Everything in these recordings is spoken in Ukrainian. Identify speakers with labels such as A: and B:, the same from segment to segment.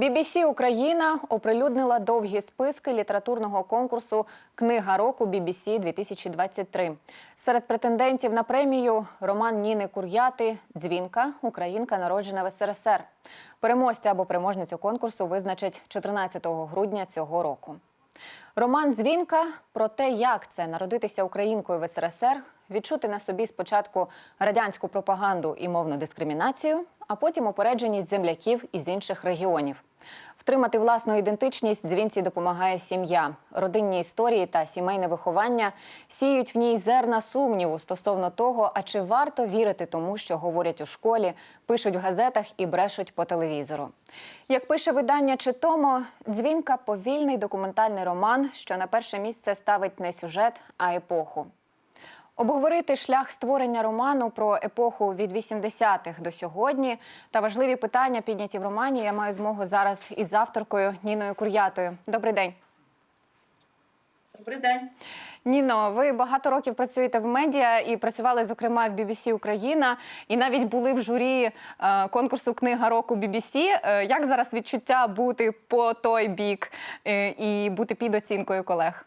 A: BBC Україна оприлюднила довгі списки літературного конкурсу Книга року BBC 2023. Серед претендентів на премію роман Ніни Кур'яти Дзвінка Українка, народжена в СРСР. Переможця або переможницю конкурсу визначать 14 грудня цього року. Роман Дзвінка про те, як це народитися українкою в СРСР, відчути на собі спочатку радянську пропаганду і мовну дискримінацію, а потім упередженість земляків із інших регіонів. Втримати власну ідентичність дзвінці допомагає сім'я. Родинні історії та сімейне виховання сіють в ній зерна сумніву стосовно того, а чи варто вірити тому, що говорять у школі, пишуть в газетах і брешуть по телевізору. Як пише видання Читомо, дзвінка повільний документальний роман, що на перше місце ставить не сюжет, а епоху. Обговорити шлях створення роману про епоху від 80-х до сьогодні та важливі питання підняті в романі. Я маю змогу зараз із авторкою Ніною Кур'ятою. Добрий день.
B: Добрий день.
A: Ніно, ви багато років працюєте в медіа і працювали, зокрема, в BBC Україна, і навіть були в журі е, конкурсу Книга року BBC. Е, як зараз відчуття бути по той бік е, і бути під оцінкою колег?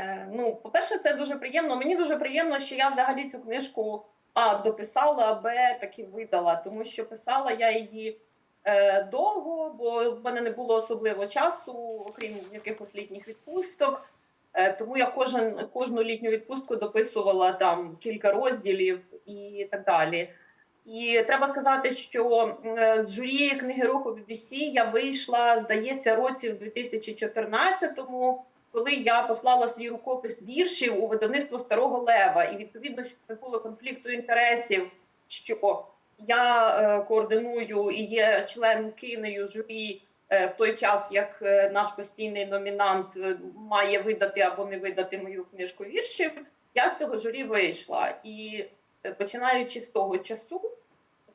B: Е, Ну, по-перше, це дуже приємно. Мені дуже приємно, що я взагалі цю книжку А дописала, Б таки видала, тому що писала я її е, довго, бо в мене не було особливо часу, окрім якихось літніх відпусток. Е, тому я кожен, кожну літню відпустку дописувала там кілька розділів і так далі. І треба сказати, що е, з журі книги року BBC я вийшла, здається, році в 2014-му, коли я послала свій рукопис віршів у видавництво Старого Лева. І відповідно, щоб не було конфлікту інтересів, що я е, координую і є членкинею журі е, в той час, як е, наш постійний номінант е, має видати або не видати мою книжку віршів, я з цього журі вийшла. І е, починаючи з того часу,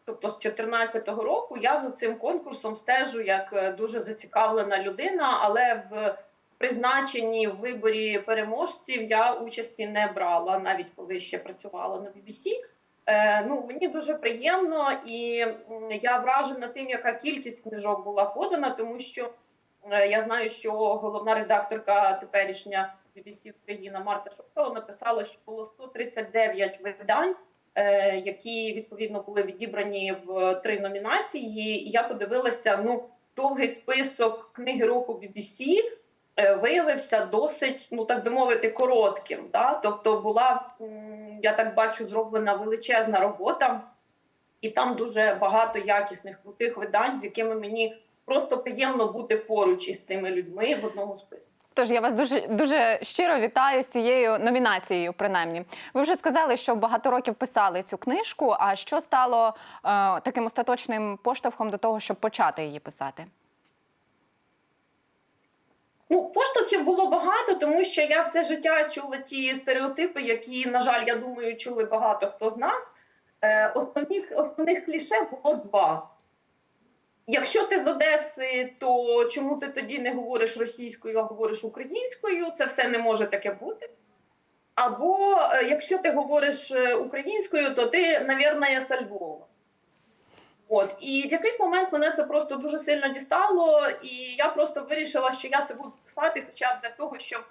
B: тобто з 2014 року, я за цим конкурсом стежу як е, дуже зацікавлена людина, але в призначенні в виборі переможців я участі не брала, навіть коли ще працювала на BBC. Е, ну, мені дуже приємно, і я вражена тим, яка кількість книжок була подана, тому що е, я знаю, що головна редакторка теперішня BBC Україна Марта Шовкова написала, що було 139 видань, е, які відповідно були відібрані в три номінації. І я подивилася, ну довгий список книги року BBC виявився досить, ну так би мовити, коротким. Да? Тобто була, я так бачу, зроблена величезна робота, і там дуже багато якісних крутих видань, з якими мені просто приємно бути поруч із цими людьми в одному списку.
A: Тож я вас дуже дуже щиро вітаю з цією номінацією. Принаймні, ви вже сказали, що багато років писали цю книжку. А що стало е, таким остаточним поштовхом до того, щоб почати її писати?
B: Ну, поштовхів було багато, тому що я все життя чула ті стереотипи, які, на жаль, я думаю, чули багато хто з нас. Е, основних, основних кліше було два. Якщо ти з Одеси, то чому ти тоді не говориш російською, а говориш українською? Це все не може таке бути. Або е, якщо ти говориш е, українською, то ти, навірно, з Львова. От і в якийсь момент мене це просто дуже сильно дістало, і я просто вирішила, що я це буду писати, хоча б для того, щоб,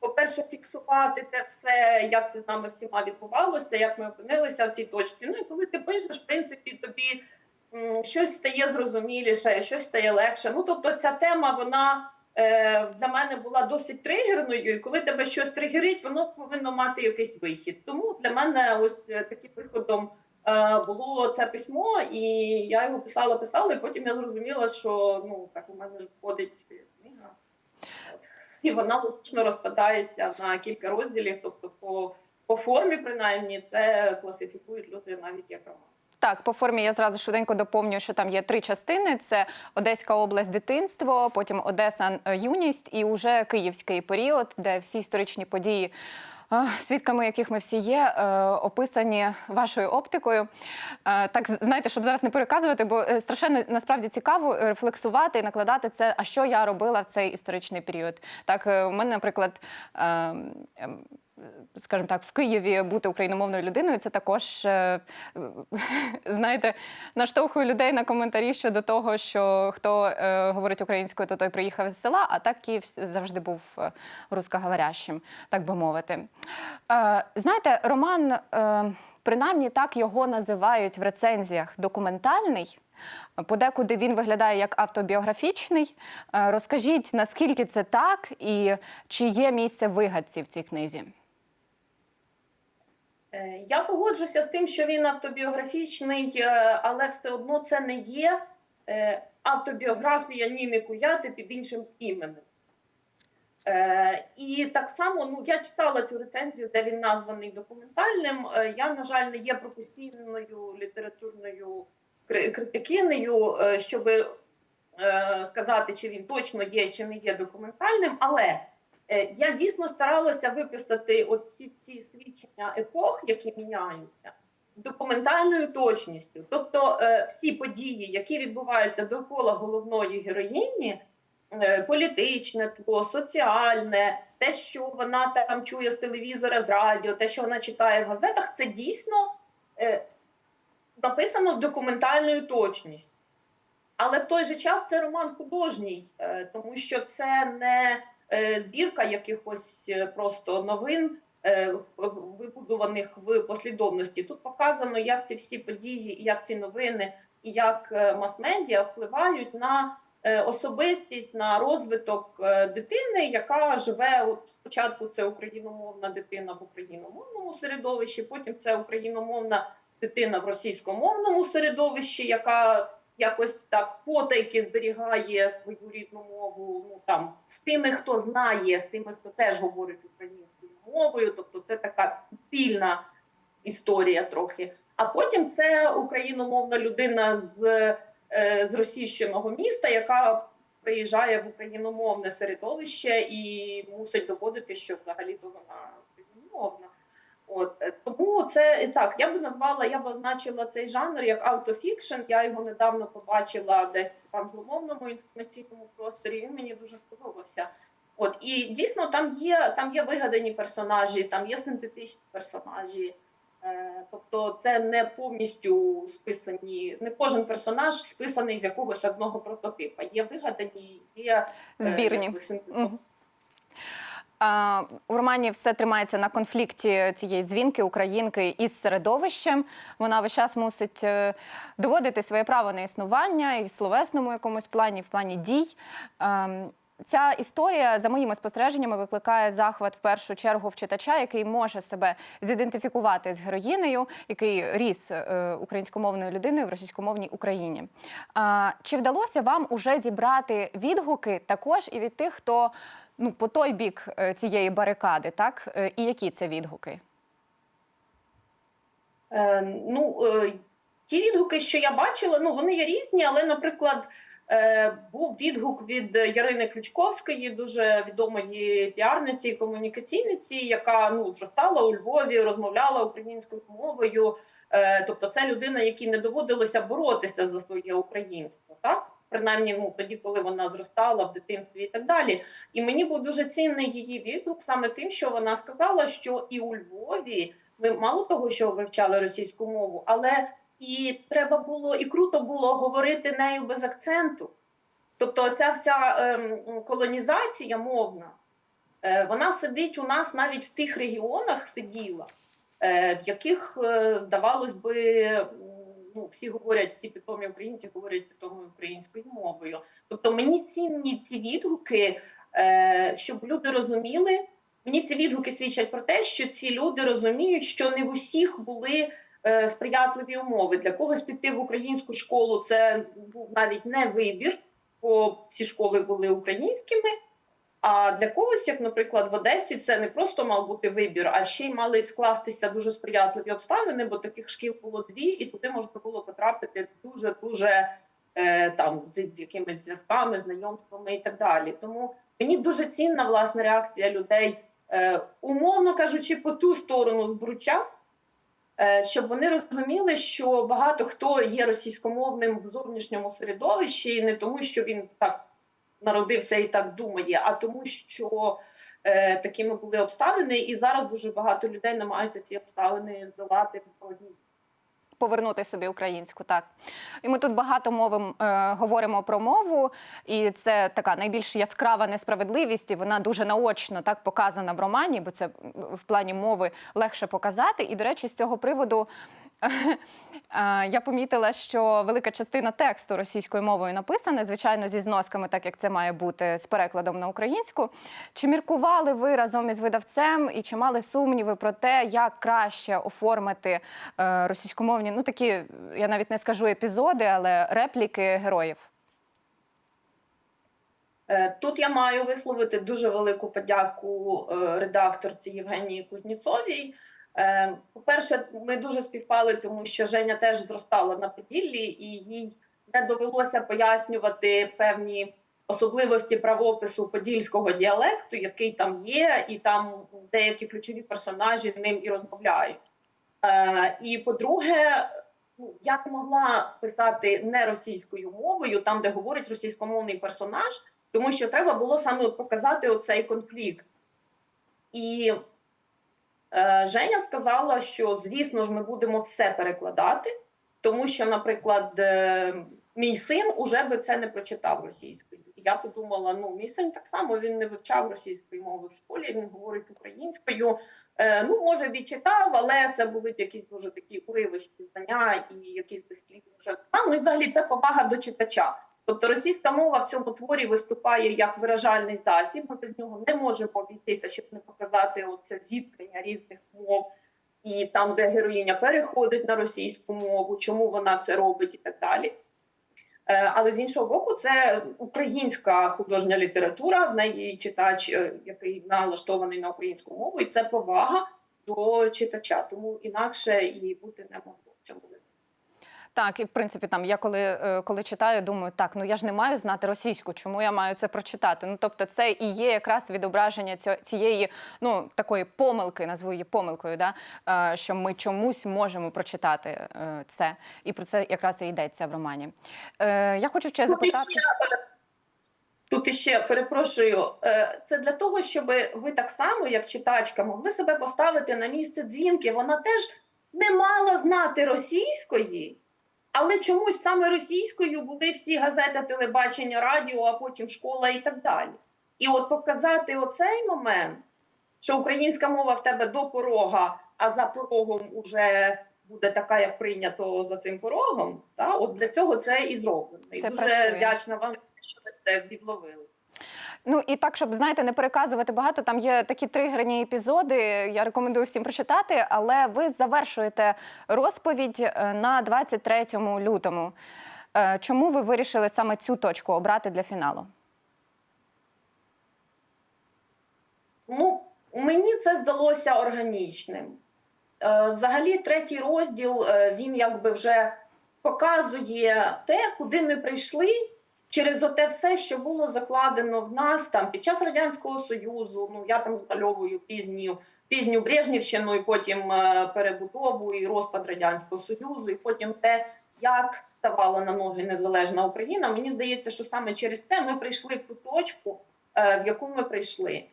B: по-перше, фіксувати те все, як це з нами всіма відбувалося, як ми опинилися в цій точці. Ну і коли ти пишеш, в принципі, тобі щось стає зрозуміліше, щось стає легше. Ну тобто, ця тема вона е, для мене була досить тригерною, і коли тебе щось тригерить, воно повинно мати якийсь вихід. Тому для мене ось е, таким виходом було це письмо, і я його писала, писала, і потім я зрозуміла, що ну так у мене ж виходить книга. І вона логічно розпадається на кілька розділів, тобто по, по формі, принаймні, це класифікують люди навіть як роман.
A: Так, по формі я зразу швиденько доповню, що там є три частини: це Одеська область дитинство, потім Одеса е, юність і уже київський період, де всі історичні події. Свідками яких ми всі є, е, описані вашою оптикою. Е, Так знаєте, щоб зараз не переказувати, бо е, страшенно насправді цікаво рефлексувати і накладати це. А що я робила в цей історичний період? Так, у мене, наприклад, е, ем, скажімо так, в Києві бути україномовною людиною, це також, е, знаєте, наштовхує людей на коментарі щодо того, що хто е, говорить українською, то той приїхав з села, а так Київ завжди був е, русскоговорящим, так би мовити. Е, знаєте, роман, е, принаймні так його називають в рецензіях документальний. Подекуди він виглядає як автобіографічний. Е, Розкажіть, наскільки це так, і чи є місце вигадці в цій книзі?
B: Е, Я погоджуся з тим, що він автобіографічний, е, але все одно це не є е, автобіографія Ніни Куяти під іншим іменем. І так само, ну я читала цю рецензію, де він названий документальним. Я, на жаль, не є професійною літературною кри- критикинею, щоб сказати, чи він точно є, чи не є документальним, але Я дійсно старалася виписати оці всі свідчення епох, які міняються, з документальною точністю. Тобто е, всі події, які відбуваються довкола головної героїні, е, політичне соціальне, те, що вона там чує з телевізора, з радіо, те, що вона читає в газетах, це дійсно е, написано з документальною точністю. Але в той же час це роман художній, е, тому що це не е, збірка якихось е, просто новин, е, в- в- послідовності. Тут показано, як ці всі події, як ці новини, і як е, мас-медіа впливають на е, особистість, на розвиток е, дитини, яка живе. От спочатку це україномовна дитина в україномовному середовищі, потім це україномовна дитина в російськомовному середовищі, яка якось так потайки зберігає свою рідну мову. Ну там з тими, хто знає, з тими, хто теж говорить українською мовою. Тобто, це така спільна історія трохи. А потім це україномовна людина з, е, з російщеного міста, яка приїжджає в україномовне середовище і мусить доводити, що взагалі-то вона україномовна. От е, тому це так. Я би назвала, я б означила цей жанр як автофікшн. Я його недавно побачила десь в англомовному інформаційному просторі. Він мені дуже сподобався. От і дійсно там є там є вигадані персонажі, там є синтетичні персонажі. Е, тобто це не повністю списані, не кожен персонаж списаний з якогось одного прототипа. Є вигадані, є е,
A: Збірні.
B: якби, синтетичні.
A: Мгм. А, у романі все тримається на конфлікті цієї дзвінки українки із середовищем. Вона весь час мусить е, доводити своє право на існування і в словесному якомусь плані, в плані дій. Ем, Ця історія, за моїми спостереженнями, викликає захват в першу чергу в читача, який може себе зідентифікувати з героїнею, який ріс е, українськомовною людиною в російськомовній Україні. Чи вдалося вам уже зібрати відгуки також і від тих, хто ну, по той бік е, цієї барикади, так? Е, І які це відгуки?
B: Е, ну, е, ті відгуки, що я бачила, ну вони є різні, але, наприклад, е, був відгук від Ярини Ключковської, дуже відомої піарниці і комунікаційниці, яка ну, зростала у Львові, розмовляла українською мовою. Тобто, це людина, якій не доводилося боротися за своє українство, так? Принаймні, ну тоді, коли вона зростала в дитинстві і так далі. І мені був дуже цінний її відгук саме тим, що вона сказала, що і у Львові ми мало того, що вивчали російську мову, але і треба було, і круто було говорити нею без акценту. Тобто, ця вся ем, колонізація мовна, е, вона сидить у нас навіть в тих регіонах сиділа, е, в яких, е, здавалось би, ну, всі говорять, всі питомі українці говорять питомою українською мовою. Тобто мені цінні ці відгуки, е, щоб люди розуміли. Мені ці відгуки свідчать про те, що ці люди розуміють, що не в усіх були е, сприятливі умови. Для когось піти в українську школу це був навіть не вибір, бо всі школи були українськими. А для когось, як, наприклад, в Одесі, це не просто мав бути вибір, а ще й мали скластися дуже сприятливі обставини, бо таких шкіл було дві, і туди можна було потрапити дуже дуже е, там з, з якимись зв'язками, знайомствами і так далі. Тому мені дуже цінна власне реакція людей, е, умовно кажучи, по ту сторону збруча, е, щоб вони розуміли, що багато хто є російськомовним в зовнішньому середовищі, не тому, що він так народився і так думає, а тому, що е, такими були обставини, і зараз дуже багато людей намагаються ці обставини здолати в збройній
A: Повернути собі українську, так. І ми тут багато мови е, говоримо про мову, і це така найбільш яскрава несправедливість, і вона дуже наочно так показана в романі, бо це в плані мови легше показати. І, до речі, з цього приводу я помітила, що велика частина тексту російською мовою написана, звичайно, зі зносками, так як це має бути з перекладом на українську. Чи міркували ви разом із видавцем і чи мали сумніви про те, як краще оформити е, російськомовні, ну такі, я навіть не скажу епізоди, але репліки героїв?
B: Е, Тут я маю висловити дуже велику подяку е, редакторці Євгенії Кузніцовій. Е, По-перше, ми дуже співпали, тому що Женя теж зростала на Поділлі, і їй не довелося пояснювати певні особливості правопису подільського діалекту, який там є, і там деякі ключові персонажі ним і розмовляють. Е, І по-друге, ну, я не могла писати не російською мовою, там, де говорить російськомовний персонаж, тому що треба було саме показати оцей конфлікт. І Женя сказала, що звісно ж ми будемо все перекладати, тому що, наприклад, е, мій син уже би це не прочитав російською. Я подумала: ну, мій син так само він не вивчав російської мови в школі, він говорить українською. Е, ну, може, відчитав, але це були якісь дуже такі уривищі знання і якісь дослідні вже. Ну і взагалі це повага до читача. Тобто російська мова в цьому творі виступає як виражальний засіб. Ми без нього не можемо обійтися, щоб не показати оце зіткнення різних мов, і там, де героїня переходить на російську мову, чому вона це робить, і так далі. Е, Але з іншого боку, це українська художня література, в неї читач, е, який налаштований на українську мову, і це повага до читача. Тому інакше і бути не випадку.
A: Так, і в принципі, там я коли, е, коли читаю, думаю, так, ну я ж не маю знати російську, чому я маю це прочитати? Ну тобто, це і є якраз відображення цієї ну такої помилки, назву її помилкою, да? е, що ми чомусь можемо прочитати е, це, і про це якраз і йдеться в романі. Я хочу ще запитати.
B: тут іще перепрошую. Це для того, щоб ви так само, як читачка, могли себе поставити на місце дзвінки. Вона теж не мала знати російської, але чомусь саме російською були всі газети, телебачення, радіо, а потім школа і так далі. І от показати оцей момент, що українська мова в тебе до порога, а за порогом уже буде така, як прийнято за цим порогом. Та? От для цього це і зроблено. І
A: Це
B: дуже
A: працює.
B: вдячна вам, що ви це відловили.
A: Ну і так, щоб знаєте, не переказувати багато. Там є такі тригерні епізоди. Я рекомендую всім прочитати. Але ви завершуєте розповідь е, на 23 лютому. Е, Чому ви вирішили саме цю точку обрати для фіналу?
B: Ну, мені це здалося органічним. Е, Взагалі, третій розділ він якби вже показує те, куди ми прийшли через оте все, що було закладено в нас там під час радянського союзу. Ну я там змальовую пізню пізню Брежнівщину, і потім е, перебудову і розпад радянського союзу, і потім те, як ставала на ноги незалежна Україна. Мені здається, що саме через це ми прийшли в ту точку, е, в яку ми прийшли.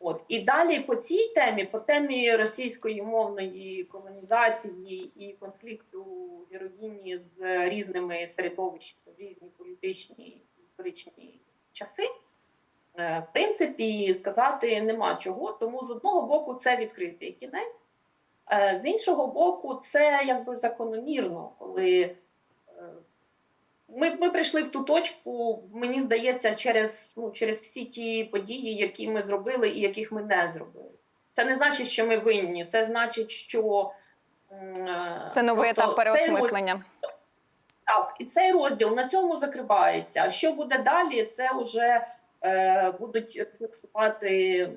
B: От і далі по цій темі, по темі російської мовної колонізації і конфлікту героїні з різними середовищами різні політичні історичні часи, е, в принципі, сказати нема чого. Тому з одного боку це відкритий кінець, е, з іншого боку, це якби закономірно, коли е, ми, ми прийшли в ту точку, мені здається, через, ну, через всі ті події, які ми зробили і яких ми не зробили. Це не значить, що ми винні, це значить, що
A: Це новий етап переосмислення.
B: Так, і цей розділ на цьому закривається. Що буде далі? Це вже е, будуть рефлексувати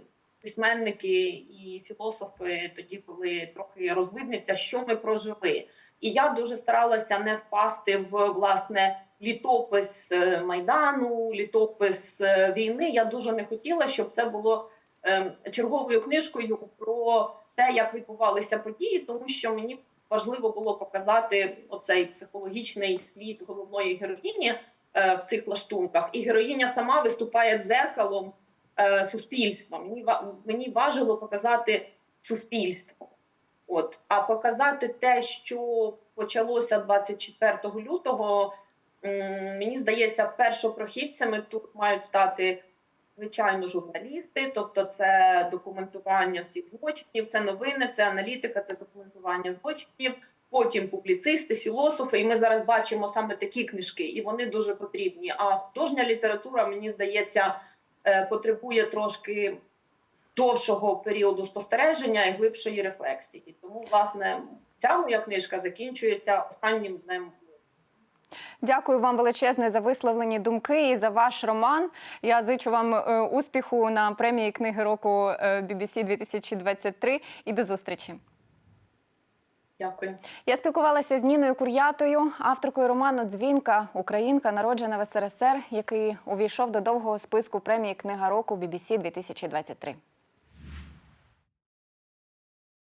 B: письменники і філософи тоді, коли трохи розвиднеться, що ми прожили. І я дуже старалася не впасти в власне літопис е, майдану, літопис е, війни. Я дуже не хотіла, щоб це було е, черговою книжкою про те, як відбувалися події, тому що мені важливо було показати оцей психологічний світ головної героїні е, в цих лаштунках. І героїня сама виступає дзеркалом е, суспільства. Мені мені важило показати суспільство. От, а показати те, що почалося 24 лютого, мені здається, першопрохідцями тут мають стати звичайно журналісти, тобто це документування всіх злочинів, це новини, це аналітика, це документування злочинів. Потім публіцисти, філософи, і ми зараз бачимо саме такі книжки, і вони дуже потрібні. А художня література, мені здається, е, потребує трошки довшого періоду спостереження і глибшої рефлексії. Тому, власне, ця моя книжка закінчується останнім днем.
A: Дякую вам величезне за висловлені думки і за ваш роман. Я зичу вам е, успіху на премії книги року е, BBC 2023 і до зустрічі.
B: Дякую.
A: Я спілкувалася з Ніною Кур'ятою, авторкою роману Дзвінка, українка, народжена в СРСР, який увійшов до довгого списку премії Книга року BBC 2023.